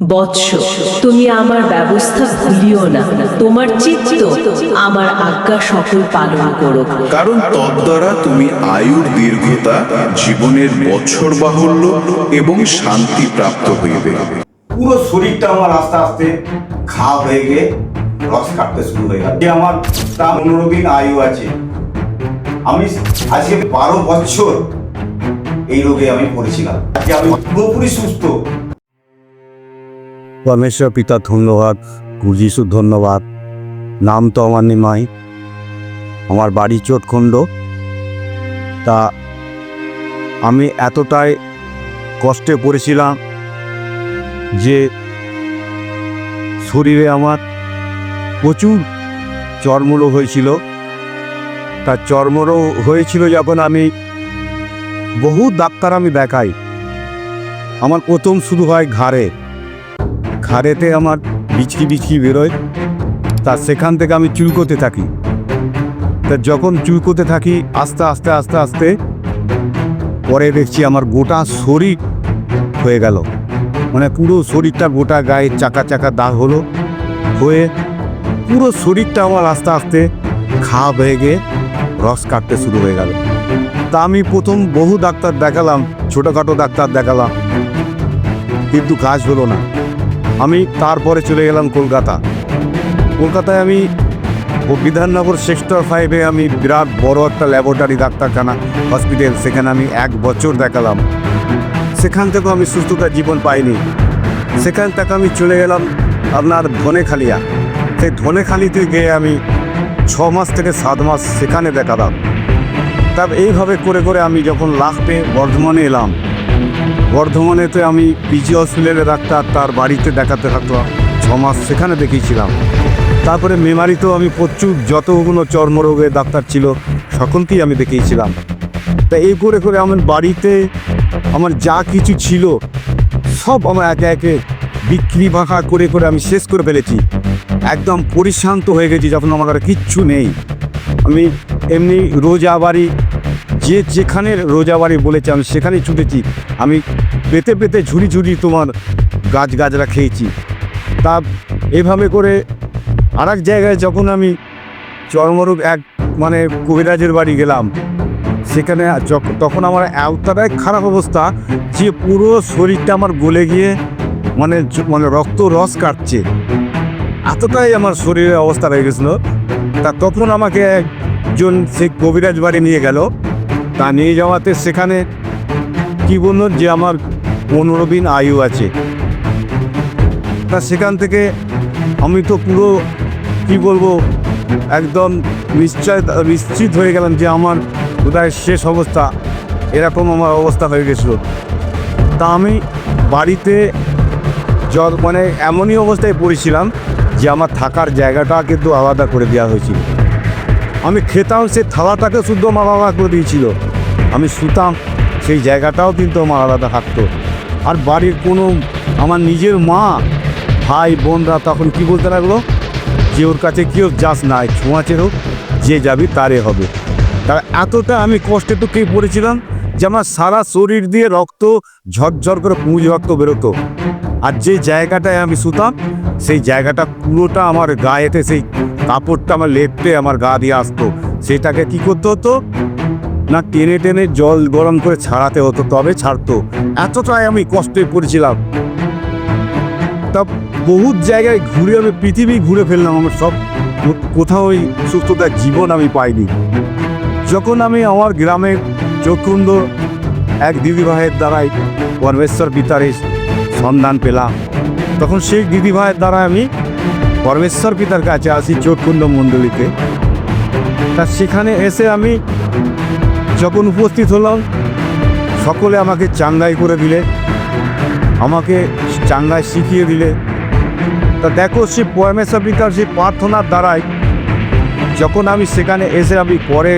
বৎস তুমি আমার ব্যবস্থা ভুলিও না। তোমার চিত্ত আমার আজ্ঞা সকল পালন করো কারণ তদ্বারা তুমি আয়ুর দীর্ঘতা জীবনের বছর বাহুল্য এবং শান্তি প্রাপ্ত হইবে। পুরো শরীরটা আমার আস্তে আস্তে ঘা হয়ে গিয়ে রস কাটতে শুরু হয়ে গেল। যে আমার তা পনেরো দিন আয়ু আছে আমি আজকে বারো বছর এই রোগে আমি পড়েছিলাম। আজকে আমি পুরোপুরি সুস্থ। পরমেশ্বর পিতা ধন্যবাদ গুরুযশু ধন্যবাদ। নাম তো আমার নিমাই। আমার বাড়ি চোটখণ্ড। তা আমি এতটাই কষ্টে পড়েছিলাম যে শরীরে আমার প্রচুর চর্মরোগ হয়েছিল। তা চর্মরোগ হয়েছিল যখন আমি বহু ডাক্তার আমি দেখাই। আমার প্রথম শুরু হয় ঘাড়ে। ঘাড়েতে আমার বিচকি বিচকি বেরোয়, তা সেখান থেকে আমি চুলকোতে থাকি। তা যখন চুলকোতে থাকি, আস্তে আস্তে আস্তে আস্তে, পরে দেখছি আমার গোটা শরীর হয়ে গেল। মানে পুরো শরীরটা গোটা গায়ে চাকা চাকা দাগ হলো, হয়ে পুরো শরীরটা আমার আস্তে আস্তে খা হয়ে গিয়ে রস কাটতে শুরু হয়ে গেল। তা আমি প্রথম বহু ডাক্তার দেখালাম, ছোটোখাটো ডাক্তার দেখালাম, কিন্তু কাজ হলো না। তারপরে চলে গেলাম কলকাতা। কলকাতায় আমি বিধাননগর সেক্টর ফাইভে আমি বিরাট বড় একটা ল্যাবরেটরি ডাক্তারখানা হসপিটাল সেখানে আমি এক বছর দেখালাম। সেখান থেকেও আমি সুস্থতা জীবন পাইনি। সেখান থেকে আমি চলে গেলাম আপনার ধনেখালিয়া। সেই ধনেখালিতে গিয়ে আমি ছ মাস থেকে সাত মাস সেখানে দেখালাম। তার এইভাবে করে করে আমি যখন লাস্টে বর্ধমানে এলাম বর্ধমানেতে আমি পিজি হসপিটালে ডাক্তার তার বাড়িতে দেখাতে থাকতাম ছ মাস সেখানে দেখিয়েছিলাম। তারপরে মেমারিতেও আমি প্রচুর যতগুলো চর্মরোগের ডাক্তার ছিল, সকলকেই আমি দেখিয়েছিলাম। তা এই করে করে আমার বাড়িতে আমার যা কিছু ছিল, সব আমার একে একে বিক্রি ভাঙা করে করে আমি শেষ করে ফেলেছি। একদম পরিশান্ত হয়ে গেছি যখন আমার আর কিচ্ছু নেই। আমি এমনি রোজা বাড়ি যে যেখানে রোজা বাড়ি বলেছে আমি সেখানেই ছুটেছি। আমি পেতে পেতে ঝুড়ি ঝুড়ি তোমার গাছ গাছরা খেয়েছি। তা এভাবে করে আর জায়গায় যখন আমি চর্মরোগ এক মানে কবিরাজের বাড়ি গেলাম, সেখানে তখন আমার এতটাই খারাপ অবস্থা যে পুরো শরীরটা আমার গলে গিয়ে মানে মানে রক্ত রস কাটছে। এতটাই আমার শরীরের অবস্থা হয়ে গেছিল। তা তখন আমাকে একজন সেই কবিরাজ বাড়ি নিয়ে গেল। তা নিয়ে যাওয়াতে সেখানে বলল যে আমার পনেরো দিন আয়ু আছে। তা সেখান থেকে আমি তো পুরো, কি বলব, একদম নিশ্চয়, নিশ্চিত হয়ে গেলাম যে আমার বোধহয় শেষ অবস্থা, এরকম আমার অবস্থা হয়ে গেছিল। তা আমি বাড়িতে জল মানে এমনই অবস্থায় পড়েছিলাম যে আমার থাকার জায়গাটা কিন্তু আলাদা করে দেওয়া হয়েছিল। আমি খেতাম, সে থালাটাকে শুদ্ধ আমার আলাদা করে দিয়েছিল। আমি শুতাম সেই জায়গাটাও কিন্তু আমার আলাদা থাকতো। আর বাড়ির কোনো আমার নিজের মা, ভাই, বোনরা তখন কি বলতে লাগল? যে ওর কাছে কেউ যাস নাই ছোঁয়াচের হোক, যে যাবি তারে হবে। তার এতটা আমি কষ্টে কে পড়েছিলাম যে আমার সারা শরীর দিয়ে রক্ত ঝরঝর করে পুঁজ রক্ত বেরোতো। আর যে জায়গাটায় আমি শুতাম, সেই জায়গাটা পুরোটা আমার গায়েতে, সেই কাপড়টা আমার লেপটে আমার গা দিয়ে আসতো। সেটাকে কি করতে হতো? না টেনে টেনে জল গরম করে ছাড়াতে হতো, তবে ছাড়তো। এতটাই আমি কষ্টে পড়েছিলাম। তা বহুত জায়গায় ঘুরে আমি, পৃথিবী ঘুরে ফেললাম আমার সব। কোথাও ওই সুস্থতার জীবন আমি পাইনি। যখন আমি আমার গ্রামে চকুন্দ এক দিদিভাইয়ের দ্বারাই পরমেশ্বর পিতারের সন্ধান পেলাম, তখন সেই দিদিভাইয়ের দ্বারা আমি পরমেশ্বর পিতার কাছে আসি চোটকুণ্ড মণ্ডলীতে। তা সেখানে এসে আমি যখন উপস্থিত হলাম, সকলে আমাকে চাঙ্গাই করে দিলে, আমাকে চাঙ্গাই শিখিয়ে দিলে। তা দেখো সে পরমেশ্বর পিতার সেই প্রার্থনার দ্বারাই যখন আমি সেখানে এসে আমি পরে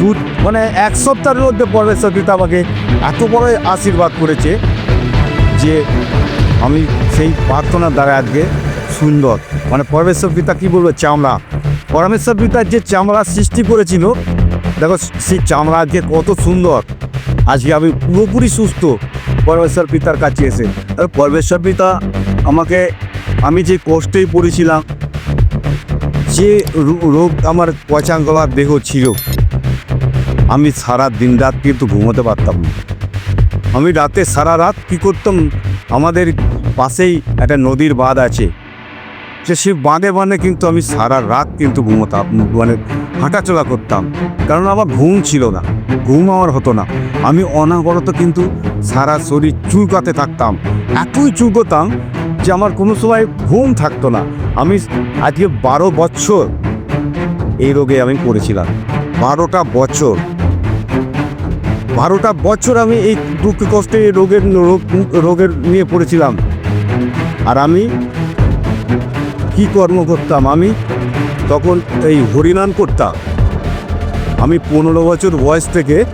দু মানে এক সপ্তাহের মধ্যে পরমেশ্বর পিতা আমাকে এত বড় আশীর্বাদ করেছে যে আমি সেই প্রার্থনার দ্বারা আজকে সুন্দর। মানে পরমেশ্বর পিতা কী বলব, চামড়া। পরমেশ্বর পিতার যে চামড়া সৃষ্টি করেছিল দেখো, সেই চামড়া আজকে কত সুন্দর। আজকে আমি পুরোপুরি সুস্থ। পরমেশ্বর পিতার কাছে এসে। পরমেশ্বর পিতা আমাকে, আমি যে কষ্টেই পড়েছিলাম, যে রোগ আমার পচাঙ্গলার দেহ ছিল, আমি সারা দিন রাত কিন্তু ঘুমোতে পারতাম না। আমি রাতে সারা রাত কী করতাম? আমাদের পাশেই একটা নদীর বাঁধ আছে। সে সে বাঁধে বাঁধে কিন্তু আমি সারা রাত কিন্তু ঘুমোতাম মানে হাঁটাচলা করতাম। কারণ আমার ঘুম ছিল না, ঘুম আমার হতো না। আমি অনাবরত কিন্তু সারা শরীর চুলকাতে থাকতাম। এতই চুলকোতাম যে আমার কোনো সময় ঘুম থাকতো না। আমি আজকে বারো বছর এই রোগে আমি পড়েছিলাম। বারোটা বছর। বারোটা বছর আমি এই দুঃখ কষ্টে এই রোগের রোগ, রোগের নিয়ে পড়েছিলাম। আর আমি কি কর্ম করতাম আমি? তখন এই হরিনাম করতাম। আমি পনেরো বছর বয়স থেকে,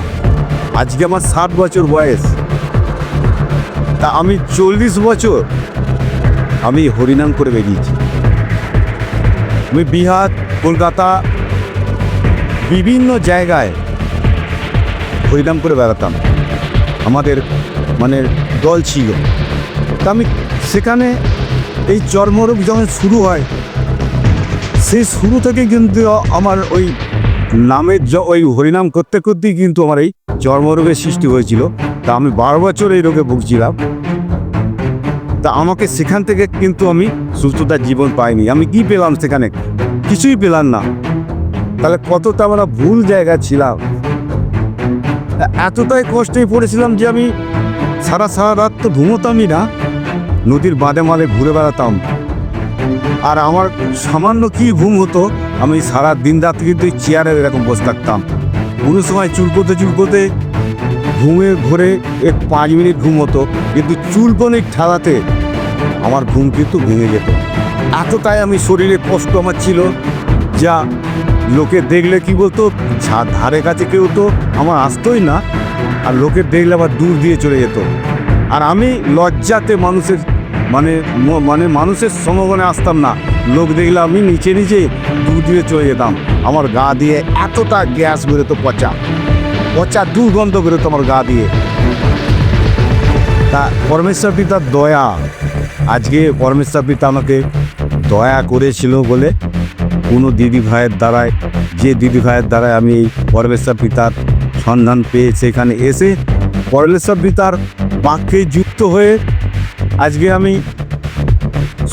আজকে আমার ষাট বছর বয়স। তা আমি চল্লিশ বছর আমি হরিনাম করে বেরিয়েছি আমি বিহার, কলকাতা, বিভিন্ন জায়গায় হরিনাম করে বেড়াতাম। আমাদের মানে দল ছিল। তা আমি সেখানে এই চর্মরোগ যখন শুরু হয়, সেই শুরু থেকে কিন্তু আমার ওই নামের ওই হরিনাম করতে করতেই কিন্তু আমার এই চর্মরোগের সৃষ্টি হয়েছিল। তা আমি বারো বছর এই রোগে ভুগছিলাম। তা আমাকে সেখান থেকে কিন্তু আমি সুস্থতার জীবন পাইনি। আমি কি পেলাম সেখানে? কিছুই পেলাম না। তাহলে কতটা আমরা ভুল জায়গা ছিলাম? এতটাই কষ্টে পড়েছিলাম যে আমি সারা সারা রাত তো ঘুমোতামই না। নদীর বাঁধে মালে ঘুরে বেড়াতাম। আর আমার সামান্য কি ঘুম হতো, আমি সারা দিন রাত কিন্তু চেয়ারে এরকম বসে থাকতাম। কোনো সময় চুলকোতে চুলকোতে ঘুমে ঘরে এক পাঁচ মিনিট ঘুম হতো, কিন্তু চুলকনিক ঠেলাতে আমার ঘুম কিন্তু ভেঙে যেত। এতটাই আমি শরীরে কষ্ট আমার ছিল যা লোকে দেখলে কি বলতো ধারে কাছে কেউ তো আমার আসতোই না, আর লোকে দেখলে আবার দূর দিয়ে চলে যেত। আর আমি লজ্জাতে মানুষের মানে মানে মানুষের সমগণে আসতাম না। লোক দেখলে আমি নিচে নিচে দূর দিয়ে চলে যেতাম। আমার গা দিয়ে এতটা গ্যাস বেরোতো পচা। পচা দুর্গন্ধ বেরোতো আমার গা দিয়ে। তা পরমেশ্বর পিতার দয়া। আজকে পরমেশ্বর পিতা আমাকে দয়া করেছিল বলে কোনো দিদি ভাইয়ের দ্বারায়, যে দিদি ভাইয়ের দ্বারায় আমি এই পরমেশ্বর পিতার সন্ধান পেয়ে সেখানে এসে পরমেশ্বর পিতার বাক্যে যুক্ত হয়ে আজকে আমি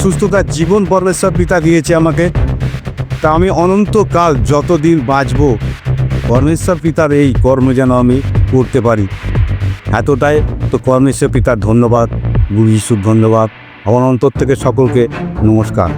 সুস্থতার জীবন পরমেশ্বর পিতা দিয়েছে আমাকে। তা আমি অনন্তকাল যতদিন বাঁচব, পরমেশ্বর পিতার এই কর্ম যেন আমি করতে পারি। এতটাই তো পরমেশ্বর পিতার ধন্যবাদ, গুরু যিশুর ধন্যবাদ। আমার অন্তর থেকে সকলকে নমস্কার।